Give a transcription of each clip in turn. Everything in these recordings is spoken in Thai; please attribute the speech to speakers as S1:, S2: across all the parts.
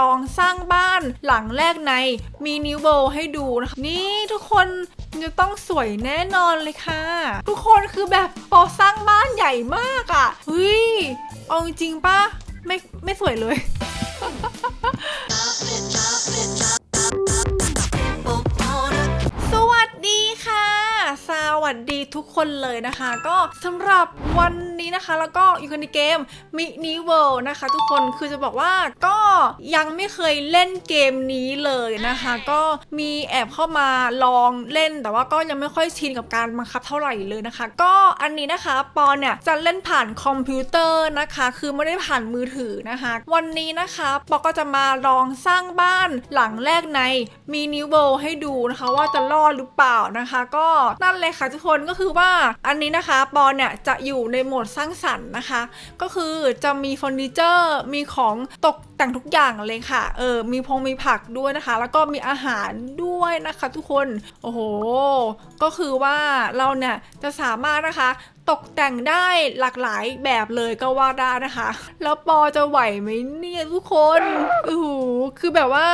S1: ลองสร้างบ้านหลังแรกในมีนิวโบให้ดูนะคะ นี่ทุกคนจะต้องสวยแน่นอนเลยค่ะ ทุกคนคือแบบปอสร้างบ้านใหญ่มากอะ่ะเฮ้ยเอาจริงปะไม่ไม่สวยเลย วัสดีทุกคนเลยนะคะ ก็สำหรับวันนี้นะคะ แล้วก็อยู่กันในเกมมินิเวิลด์นะคะ ทุกคนคือจะบอกว่าก็ยังไม่เคยเล่นเกมนี้เลยนะคะ ก็มีแอบเข้ามาลองเล่น แต่ว่าก็ยังไม่ค่อยชินกับการบังคับเท่าไหร่เลยนะคะ ก็อันนี้นะคะปอนเนี่ยจะเล่นผ่านคอมพิวเตอร์นะคะ คือไม่ได้ผ่านมือถือนะคะ วันนี้นะคะปอก็จะมาลองสร้างบ้านหลังแรกในมินิเวิลด์ให้ดูนะคะ ว่าจะรอดหรือเปล่านะคะ ก็นั่นเลยค่ะทุกคนก็คือว่าอันนี้นะคะปอนเนี่ยจะอยู่ในโหมดสร้างสรรค์นะคะ ก็คือจะมีเฟอร์นิเจอร์มีของตกแต่งทุกอย่างเลยค่ะเออมีพงมีผักด้วยนะคะ แล้วก็มีอาหารด้วยนะคะทุกคนโอ้โหก็คือว่าเราเนี่ยจะสามารถนะคะตกแต่งได้หลากหลายแบบเลยก็ว่าได้นะคะ แล้วปอจะไหวไหมเนี่ยทุกคนอ้ คือแบบว่า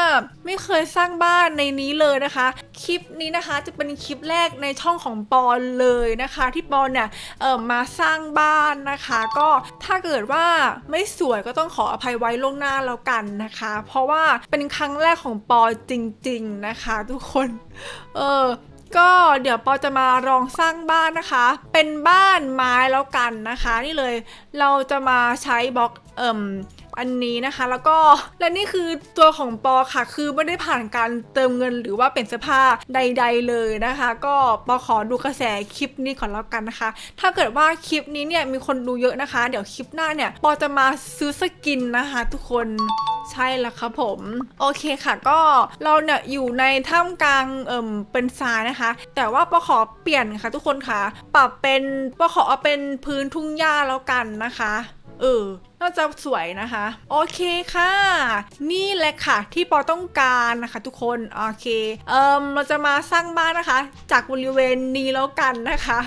S1: ไม่เคยสร้างบ้านในนี้เลยนะคะ คลิปนี้นะคะจะเป็นคลิปแรกในช่องของปอนเลยนะคะ ที่ปอนเนี่ยเออมาสร้างบ้านนะคะ ก็ถ้าเกิดว่าไม่สวยก็ต้องขออภัยไว้ล่วงหน้าแล้วกันนะคะ เพราะว่าเป็นครั้งแรกของปอจริง ๆนะคะ ทุกคน เออก็เดี๋ยวปอจะมาลองสร้างบ้านนะคะ เป็นบ้านไม้แล้วกันนะคะ นี่เลย เราจะมาใช้บล็อกเอ่ม อันนี้นะคะ แล้วก็และนี่คือตัวของปอค่ะ คือไม่ได้ผ่านการเติมเงินหรือว่าเป็นเสื้อผ้าใด ๆ เลยนะคะ ก็ปอขอดูกระแสคลิปนี้ก่อนแล้วกันนะคะ ถ้าเกิดว่าคลิปนี้เนี่ยมีคนดูเยอะนะคะ เดี๋ยวคลิปหน้าเนี่ยปอจะมาซื้อสกินนะคะ ทุกคนใช่แล้วครับผม โอเคค่ะก็เราเนี่ยอยู่ในท่ามกลางเอ่มเป็นทรายนะคะ แต่ว่าปอขอเปลี่ยนค่ะทุกคนค่ะ ปรับเป็นปอขอเอาเป็นพื้นทุ่งหญ้าแล้วกันนะคะ เออน่าจะสวยนะคะ โอเคค่ะ นี่แหละค่ะ ที่ปอต้องการนะคะ ทุกคน โอเค เอ่มเราจะมาสร้างบ้านนะคะ จากบริเวณนี้แล้วกันนะคะ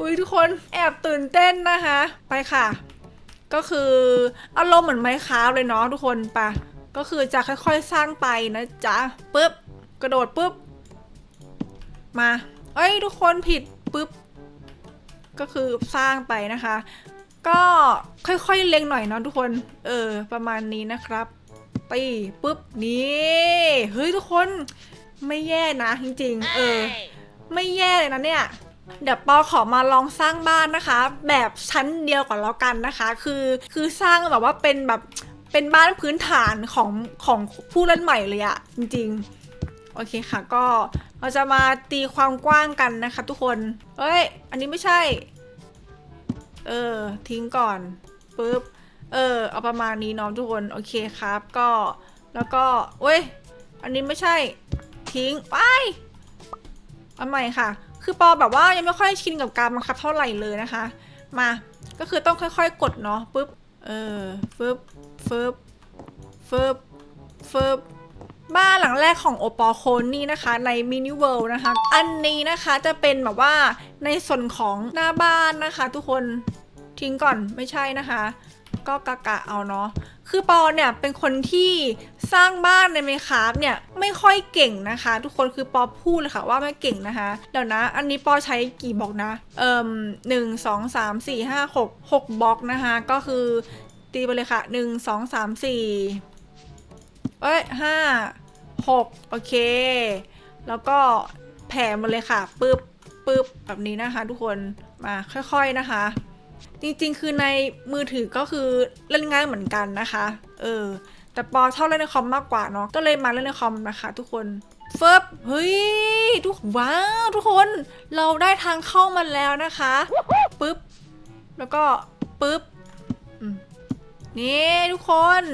S1: อุ้ยทุกคนแอบตื่นเต้นนะคะ ไปค่ะ ก็คืออารมณ์เหมือนไมค์คราเลยเนาะทุกคนปะก็คือจะค่อยๆสร้างไปนะจ๊ะปุ๊บ กระโดดปุ๊บ มา เอ้ยทุกคนผิดปุ๊บ ก็คือสร้างไปนะคะ ก็ค่อยๆเล็งหน่อยเนาะทุกคน เออ ประมาณนี้นะครับตีปุ๊บนี่เฮ้ยทุกคนไม่แย่นะจริงๆ เออ ไม่แย่เลยนะเนี่ย เดี๋ยวปอขอมาลองสร้างบ้านนะคะ แบบชั้นเดียวก่อนแล้วกันนะคะ คือคือสร้างแบบว่าเป็นแบบเป็นบ้านพื้นฐานของของผู้เล่นใหม่เลยอะจริง ๆ โอเคค่ะก็เราจะมาตีความกว้างกันนะคะ ทุกคนเอ้ย อันนี้ไม่ใช่ เออ ทิ้งก่อนปุ๊บ เออ เอาประมาณนี้น้องทุกคน โอเคครับ ก็ แล้วก็เว้ย อันนี้ไม่ใช่ ทิ้ง ไปเอาใหม่ค่ะ คือปอแบบว่ายังไม่ค่อยชินกับการบังคับเท่าไหร่เลยนะคะ มา ก็คือต้องค่อยๆ กดเนาะปุ๊บ เออฟึบฟึบฟึบฟึบ บ้านหลังแรกของโอปอโคนนี่นะคะ ในมินิเวิลด์นะคะ อันนี้นะคะจะเป็นแบบว่าในส่วนของหน้าบ้านนะคะ ทุกคนทิ้งก่อนไม่ใช่นะคะ ก็กะกะเอาเนาะคือปอเนี่ยเป็นคนที่สร้างบ้านในเมคาฟเนี่ยไม่ค่อยเก่งนะคะ ทุกคนคือปอพูดเลยค่ะว่าไม่เก่งนะคะ เดี๋ยวนะ อันนี้ปอใช้กี่บล็อกนะ เอ่มหนึ่งสองสามสี่ห้าหกหกบล็อกนะคะ ก็คือตีไปเลยค่ะหนึ่งสองสามสี่ เอ้ยห้าหกโอเค แล้วก็แผ่มาเลยค่ะปึ๊บปึ๊บแบบนี้นะคะ ทุกคนมาค่อยๆนะคะ จริงๆ คือในมือถือก็คือเล่นง่ายเหมือนกันนะคะ เออ แต่ปอชอบเล่นในคอมมากกว่าเนาะก็เลยมาเล่นในคอมนะคะ ทุกคนเฟิบเฮ้ยทุกว้าวทุกคนเราได้ทางเข้ามาแล้วนะคะปึ๊บแล้วก็ปึ๊บนี่ทุกคน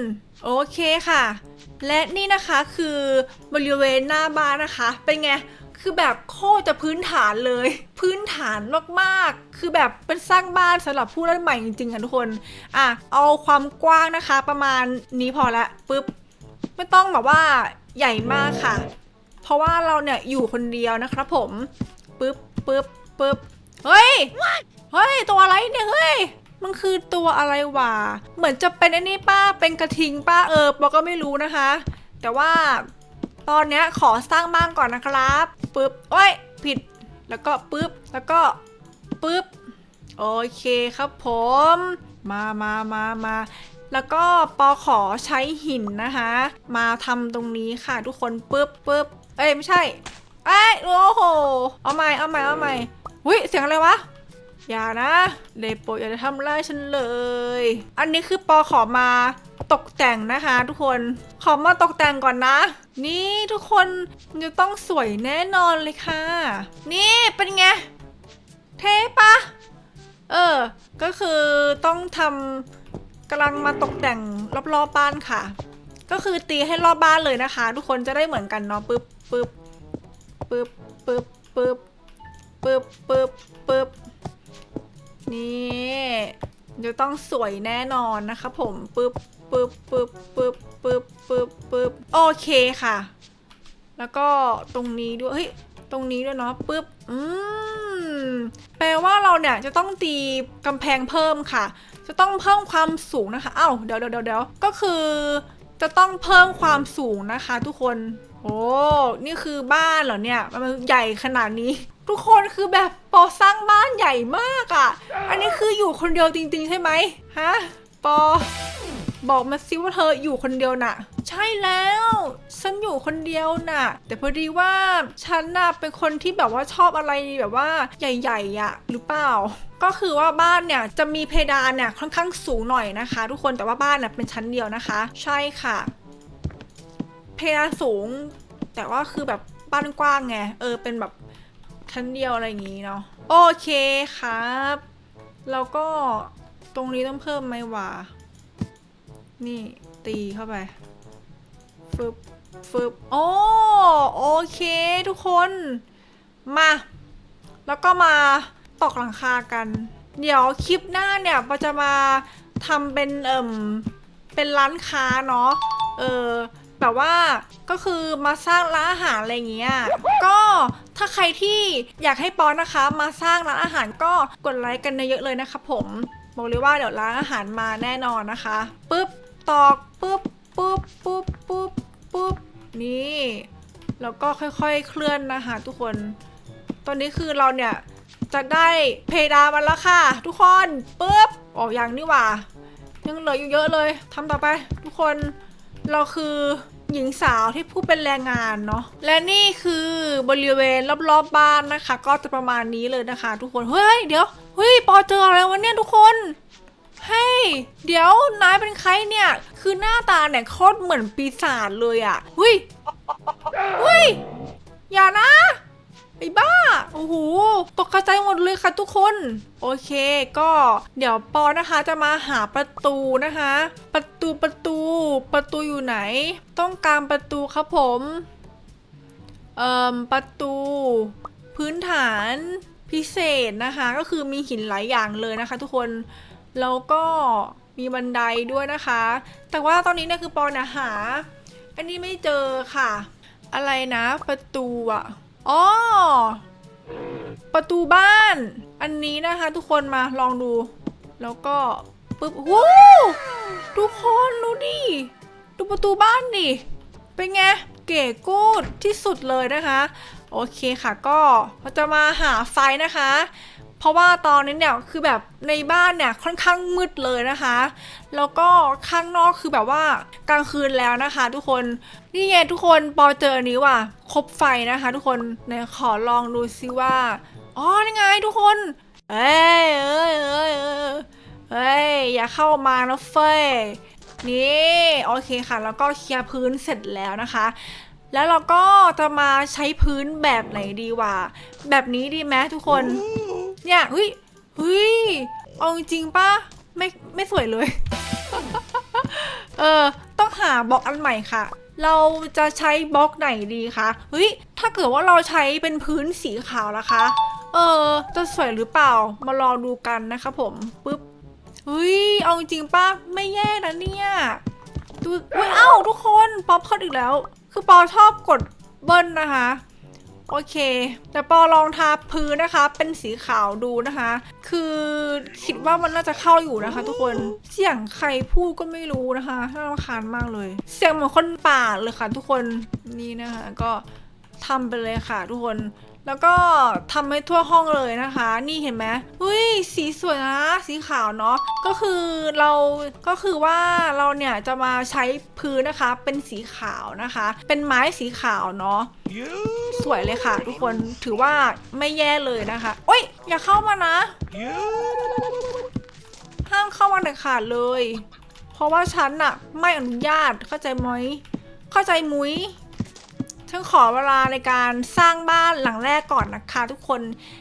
S1: โอเคค่ะ และนี่นะคะคือบริเวณหน้าบ้านนะคะ เป็นไง คือแบบโคตรจะพื้นฐานเลย พื้นฐานมากๆ คือแบบเป็นสร้างบ้านสำหรับผู้เล่นใหม่จริงๆค่ะทุกคน อะ เอาความกว้างนะคะ ประมาณนี้พอละปึ๊บ ไม่ต้องแบบว่าใหญ่มากค่ะ เพราะว่าเราเนี่ยอยู่คนเดียวนะครับผมปึ๊บปึ๊บปึ๊บเฮ้ย เฮ้ย ตัวอะไรเนี่ย เฮ้ย มันคือตัวอะไรวะ เหมือนจะเป็นไอ้นี่ป้า เป็นกระทิงป้าเออปอก็ไม่รู้นะคะ แต่ว่าตอนเนี้ยขอสร้างบ้านก่อนนะครับปึ๊บโอ้ยผิด แล้วก็ปึ๊บ แล้วก็ปึ๊บ โอเคครับผม มามามามาแล้วก็ปอขอใช้หินนะคะ มาทำตรงนี้ค่ะทุกคนปึ๊บปึ๊บเอ้ยไม่ใช่เอ้ยโอ้โห เอาใหม่เอาใหม่เอาใหม่วิเสียงอะไรวะ อย่านะเลโปอย่าจะทำร้ายฉันเลย อันนี้คือปอขอมาตกแต่งนะคะทุกคน ขอมาตกแต่งก่อนนะ นี่ทุกคนจะต้องสวยแน่นอนเลยค่ะ นี่เป็นไง เทปะเออ ก็คือต้องทำกำลังมาตกแต่งรอบๆบ้านค่ะ ก็คือตีให้รอบบ้านเลยนะคะ ทุกคนจะได้เหมือนกันเนาะปึ๊บปึ๊บปึ๊บปึ๊บปึ๊บปึ๊บปึ๊บ นี่จะต้องสวยแน่นอนนะคะผมปึ๊บปึ๊บปึ๊บปึ๊บปึ๊บปึ๊บปึ๊บโอเคค่ะ แล้วก็ตรงนี้ด้วยเฮ้ยตรงนี้ด้วยเนาะปึ๊บอืมแปลว่าเราเนี่ยจะต้องตีกำแพงเพิ่มค่ะ จะต้องเพิ่มความสูงนะคะอ้าวเดี๋ยวเดี๋ยวเดี๋ยวเดี๋ยวก็คือจะต้องเพิ่มความสูงนะคะ ทุกคน โอ้ นี่คือบ้านเหรอเนี่ย มันใหญ่ขนาดนี้ ทุกคนคือแบบปอสร้างบ้านใหญ่มากอะ่ะ อันนี้คืออยู่คนเดียวจริง ๆ ใช่ไหมฮะปอ บอกมาสิว่าเธออยู่คนเดียวน่ะ ใช่แล้ว ฉันอยู่คนเดียวน่ะ แต่พอดีว่าฉันน่ะเป็นคนที่แบบว่าชอบอะไรแบบว่าใหญ่ๆอะ่ะหรือเปล่าก็คือว่าบ้านเนี่ยจะมีเพดานเนี่ยค่อนข้างสูงหน่อยนะคะ ทุกคนแต่ว่าบ้านเนี่ยเป็นชั้นเดียวนะคะ ใช่ค่ะ เพดานสูง แต่ว่าคือแบบบ้านกว้างไงเออเป็นแบบ ชั้นเดียวอะไรอย่างงี้เนาะโอเคครับ แล้วก็ตรงนี้ต้องเพิ่มไหมวะนี่ตีเข้าไปฟึบฟึบโอ้โอเคทุกคน มา แล้วก็มาตอกหลังคากัน เดี๋ยวคลิปหน้าเนี่ยเราจะมาทำเป็นเอ่มเป็นร้านค้าเนาะเออแบบว่าก็คือมาสร้างร้านอาหารอะไรอย่างเงี้ย ก็ ถ้าใครที่อยากให้ปอนนะคะ มาสร้างร้านอาหารก็กดไลค์กันเยอะๆเลยนะคะผมบอกเลยว่าเดี๋ยวร้านอาหารมาแน่นอนนะคะปุ๊บตอกปุ๊บปุ๊บปุ๊บปุ๊บปุ๊บนี่แล้วก็ค่อยๆเคลื่อนนะคะทุกคน ตอนนี้คือเราเนี่ยจะได้เพดานมาแล้วค่ะ ทุกคนปุ๊บออกอย่างนี่หว่ายังเหลืออยู่เยอะเลยทำต่อไป ทุกคนเราคือ หญิงสาวที่ผู้เป็นแรงงานเนาะและนี่คือบริเวณรอบๆบบ้านนะคะ ก็จะประมาณนี้เลยนะคะ ทุกคนเฮ้ยเดี๋ยวเฮ้ยปอเจออะไรวะเนี่ยทุกคนเฮ้ยเดี๋ยวนายเป็นใครเนี่ย คือหน้าตาเนี่ยโคตรเหมือนปีศาจเลยอะ่ะเฮ้ยเฮ้ยอย่านะ ไอ้บ้า โอ้โห ตกกระจายหมดเลยค่ะทุกคน โอเค ก็เดี๋ยวปอนะคะจะมาหาประตูนะคะ ประตูประตู ประตูอยู่ไหน ต้องการประตูครับผม เอ่อ ประตู พื้นฐานพิเศษนะคะ ก็คือมีหินหลายอย่างเลยนะคะ ทุกคน แล้วก็มีบันไดด้วยนะคะ แต่ว่าตอนนี้เนี่ยคือปอนะหา อันนี้ไม่เจอค่ะ อะไรนะ ประตูอะ อ๋อ ประตูบ้าน อันนี้นะคะ ทุกคนมาลองดู แล้วก็ปึ๊บวู้ทุกคนดูดิ ดูประตูบ้านดิ เป็นไง เก๋กูดที่สุดเลยนะคะ โอเคค่ะก็เราจะมาหาไฟนะคะ เพราะว่าตอนนี้เนี่ยคือแบบในบ้านเนี่ยค่อนข้างมืดเลยนะคะ แล้วก็ข้างนอกคือแบบว่ากลางคืนแล้วนะคะ ทุกคนนี่ไงทุกคนปอเจออันนี้ว่ะคบไฟนะคะ ทุกคนไหนขอลองดูซิว่าอ๋อนี่ไงทุกคนเอ้ยเอ้ยเอ้ยเอ้ยอย่าเข้ามานะเฟยนี่โอเคค่ะ แล้วก็เคลียร์พื้นเสร็จแล้วนะคะ แล้วเราก็จะมาใช้พื้นแบบไหนดีวะแบบนี้ดีไหมทุกคน เนี่ยเฮ้ยเฮ้ยเอาจริงปะไม่ไม่สวยเลย เออ ต้องหาบล็อกอันใหม่ค่ะ เราจะใช้บล็อกไหนดีคะเฮ้ยถ้าเกิดว่าเราใช้เป็นพื้นสีขาวล่ะคะ เออ จะสวยหรือเปล่า มาลองดูกันนะคะผมปึ๊บเฮ้ยเอาจริงปะไม่แย่นะเนี่ยดูเว้ยเอ้าทุกคนป๊อปเข้าอีกแล้ว คือปอชอบกดเบิ้ลนะคะ โอเค แต่ปอลองทาพื้นนะคะ เป็นสีขาวดูนะคะ คือคิดว่ามันน่าจะเข้าอยู่นะคะ ทุกคน เสียงใครพูดก็ไม่รู้นะคะน่ารำคาญมากเลย เสียงเหมือนคนป่าเลยค่ะ ทุกคน นี่นะคะ ก็ทำไปเลยค่ะ ทุกคน แล้วก็ทำให้ทั่วห้องเลยนะคะ นี่เห็นไหมเฮ้ยสีสวยนะสีขาวเนาะก็คือเราก็คือว่าเราเนี่ยจะมาใช้พื้นนะคะ เป็นสีขาวนะคะ เป็นไม้สีขาวเนาะสวยเลยค่ะ ทุกคนถือว่าไม่แย่เลยนะคะโอ๊ยอย่าเข้ามานะห้ามเข้ามาเด็ดขาดเลย เพราะว่าฉันน่ะไม่อนุญาตเข้าใจไหมเข้าใจมุ้ย ฉันขอเวลาในการสร้างบ้านหลังแรกก่อนนะคะ ทุกคน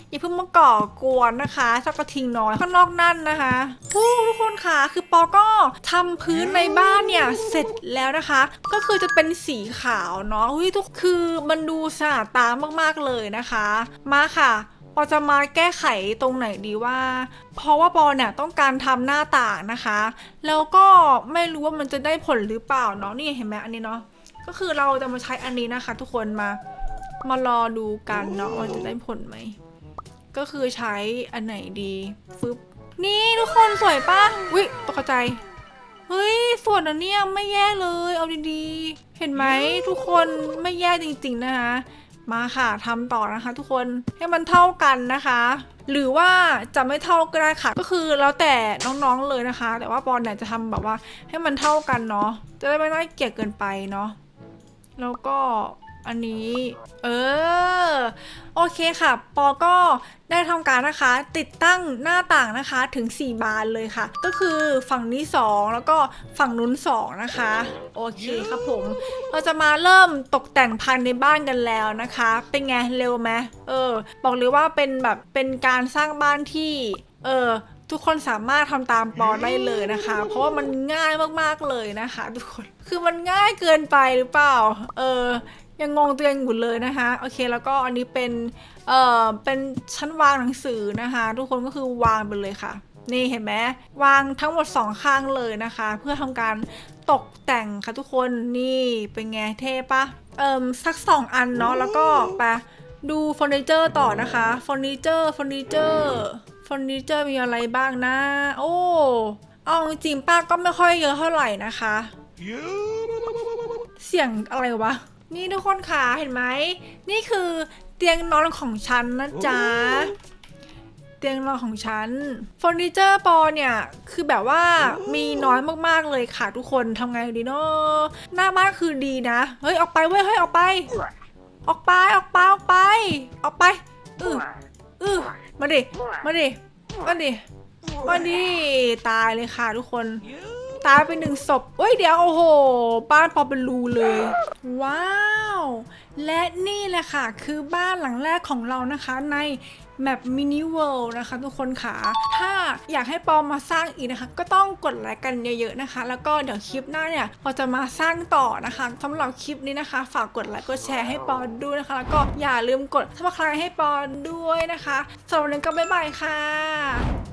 S1: อย่าเพิ่งมาก่อกวนนะคะสักกระทิงน้อยข้างนอกนั่นนะคะโอ้ทุกคนค่ะคือปอก็ทำพื้นในบ้านเนี่ยเสร็จแล้วนะคะ ก็คือจะเป็นสีขาวเนาะเฮ้ยทุกคือมันดูสะอาดตามากๆเลยนะคะ มาค่ะปอจะมาแก้ไขตรงไหนดีว่า เพราะว่าปอเนี่ยต้องการทำหน้าต่างนะคะ แล้วก็ไม่รู้ว่ามันจะได้ผลหรือเปล่าเนาะนี่เห็นไหมอันนี้เนาะ ก็คือเราจะมาใช้อันนี้นะคะ ทุกคนมามารอดูกันเนาะว่าจะได้ผลไหม ก็คือใช้อันไหนดีฟึบนี่ทุกคนสวยปะวิตกใจ เฮ้ยส่วนอันเนี้ยไม่แย่เลย เอาดีๆ เห็นไหมทุกคนไม่แย่จริงๆนะคะ มาค่ะทำต่อนะคะ ทุกคนให้มันเท่ากันนะคะ หรือว่าจะไม่เท่าก็ได้ค่ะ ก็คือแล้วแต่น้องๆเลยนะคะ แต่ว่าปอนเนี่ยจะทำแบบว่าให้มันเท่ากันเนาะจะได้ไม่น่าเกลียดเกินไปเนาะ แล้วก็อันนี้ เออ โอเคค่ะ ปอก็ได้ทำการนะคะ ติดตั้งหน้าต่างนะคะถึง 4 บานเลยค่ะ ก็คือฝั่งนี้ 2 แล้วก็ฝั่งนู้น 2 นะคะ โอเคครับผม เราจะมาเริ่มตกแต่งภายในบ้านกันแล้วนะคะ เป็นไง เร็วไหมเออ บอกเลยว่าเป็นแบบเป็นการสร้างบ้านที่ เออ ทุกคนสามารถทำตามปอได้เลยนะคะ เพราะว่ามันง่ายมากๆเลยนะคะ ทุกคนคือมันง่ายเกินไปหรือเปล่า เออยังงงตัวเองอยู่เลยนะคะ โอเค แล้วก็อันนี้เป็น เอ่อ เป็นชั้นวางหนังสือนะคะ ทุกคนก็คือวางไปเลยค่ะ นี่เห็นไหมวางทั้งหมดสองข้างเลยนะคะ เพื่อทำการตกแต่งค่ะทุกคน นี่เป็นไงเท่ปะเอ่มสักสองอันเนาะ แล้วก็ไปดูเฟอร์นิเจอร์ต่อนะคะ เฟอร์นิเจอร์ เฟอร์นิเจอร์เฟอร์นิเจอร์มีอะไรบ้างนะ โอ้เอาจริงป้าก็ไม่ค่อยเยอะเท่าไหร่นะคะ เสียงอะไรวะ นี่ทุกคนค่ะเห็นไหม นี่คือเตียงนอนของฉันนะจ๊ะ เตียงนอนของฉันเฟอร์นิเจอร์ปอเนี่ย คือแบบว่ามีน้อยมากๆเลยค่ะทุกคนทำไงดีเนาะหน้าบ้านคือดีนะ เฮ้ย ออกไปเว้ยเฮ้ยออกไป ออกไปออกไปออกไป ออกไป อืออือ มาดิ มาดิ มาดิ มาดิ ตายเลยค่ะทุกคน ตายไปหนึ่งศพเอ้ยเดี๋ยวโอ้โห บ้านพอเป็นรูเลย ว้าว และนี่แหละค่ะ คือบ้านหลังแรกของเรานะคะในแมปมินิเวิลด์นะคะทุกคนค่ะ ถ้าอยากให้ปอมมาสร้างอีกนะคะ ก็ต้องกดไลค์กันเยอะๆนะคะ แล้วก็เดี๋ยวคลิปหน้าเนี่ยปอจะมาสร้างต่อนะคะสำหรับคลิปนี้นะคะ ฝากกดไลค์กดแชร์ให้ปอด้วยนะคะ แล้วก็อย่าลืมกดซัครให้ปอด้วยนะคะสำหรับวันนี้ก็บ๊ายบายค่ะ